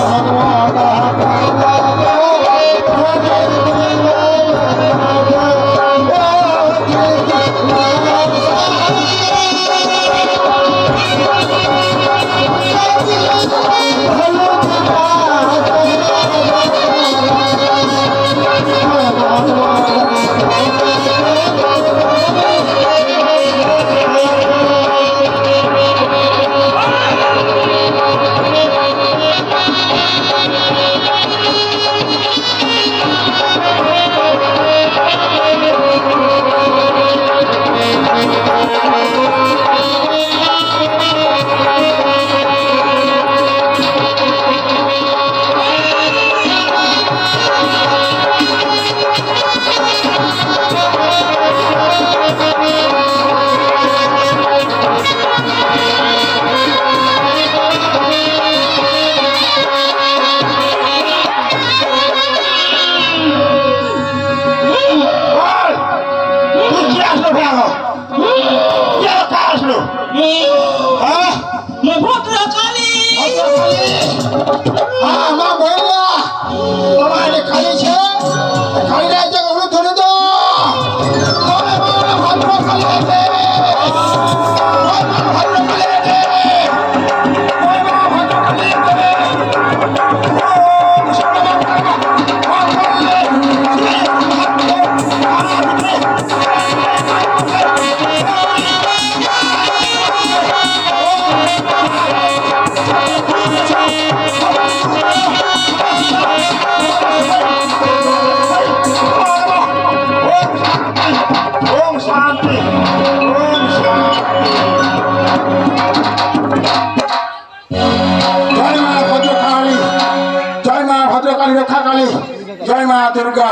বল ভদ্রকালী রক্ষাকালী জয় মা দুর্গা।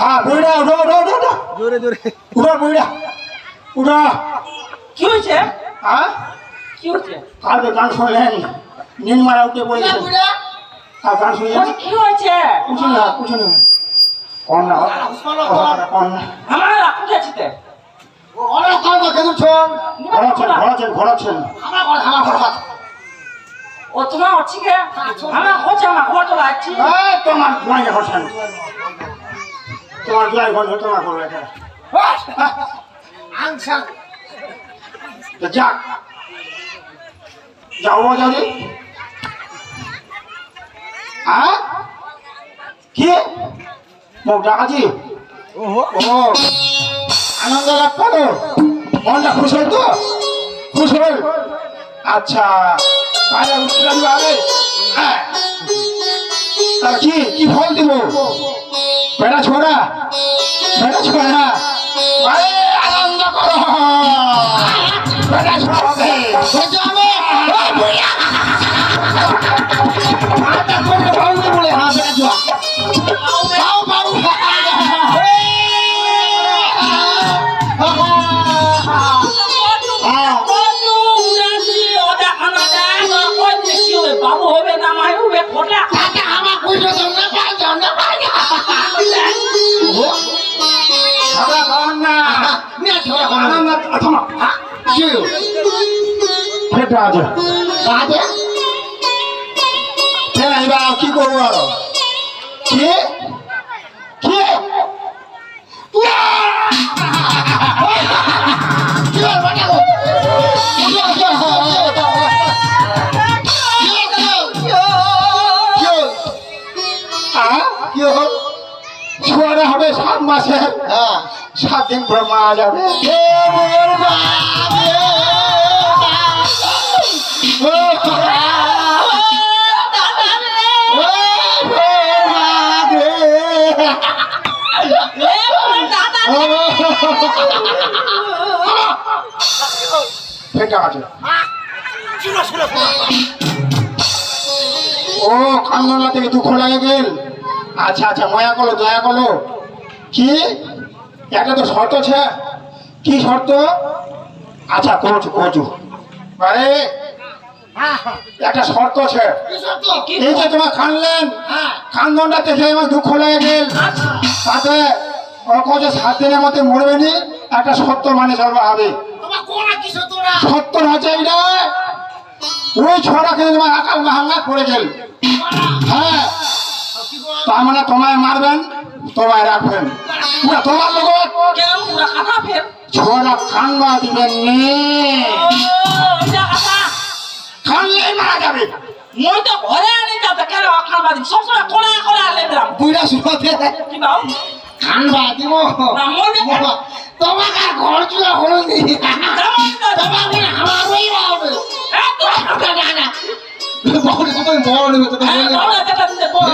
হ্যাঁ বুড়া উঠো উঠো উঠো উঠো। জোরে জোরে। উঠো বুড়া উঠো। কি হয়েছে? হ্যাঁ কি হয়েছে? কালকে গান শুনলেন নীল মারা উঠে পড়েছে। আর গান শুনলেন? কি হয়েছে? কিছু না কিছু না। কন না কন না আমার রাখুন যাচ্ছে অনেক কল তো কেঁদেছেন ঘোরাচ্ছেন ঘোরাচ্ছেন ঘোরাচ্ছেন আমার ঘর আমার ঘর ও তোমার হচ্ছে কে? আমার হচ্ছে আমার ঘর তো লাগছি এই তোমার জয় ঘরছেন তোমার জয় ঘর তোমার ঘর এটা তো যাক। যাও যাবি হ্যাঁ? কি? মুখ ও আনন্দ লাভ করো। মনটা খুশ হল তো? খুশ হল? আচ্ছা তাহলে উত্তরাণ আরে হ্যাঁ। তা কি কি ফল দিব? বেড়া ছোড়া? বেড়া ছোড়া আরে ফেটে আছে ফের এবার কি করব আরও কি সাত মাসের সাত দিন পর মারা যাবে। ফেটে আছে ও কান্দনা থেকে দুঃখ লাগে গেল আচ্ছা আচ্ছা ময়া করল দয়া করল। কি? একটা তো শর্ত আছে। কি শর্ত? আচ্ছা কোচ কোচ আরে একটা শর্ত আছে। এই যে তোমার কানলেন কান্দনটা দেখে আমার দুঃখ লেগে গেল। তাতে ও কছে সাত দিনের মধ্যে মরবে নি একটা সত্তর মানে চলবে হবে সত্তর হচ্ছে এইটা ওই ছড়া কিন্তু তোমার আকাল ভাঙা পড়ে গেল। হ্যাঁ। তার মানে তোমায় মারবেন তোমায় রাখবেন পুরা তোমার ফের ছোড়া কান্না দিবেন নে। কানলেই মারা যাবে। মই তো ঘরে আনি যাবে কেন আখাল বাদি সবসময় কোলা কোলা আলে দিলাম বুড়া শুনতে কি বাউ কানবা দিব। না কেন? তোমাকে আর ঘর চুয়া হলো নি। যেমন তো তোমার মনে আমারই হবে এত বড় বড় নেবে তো হ্যাঁ, বলো যেটা বড়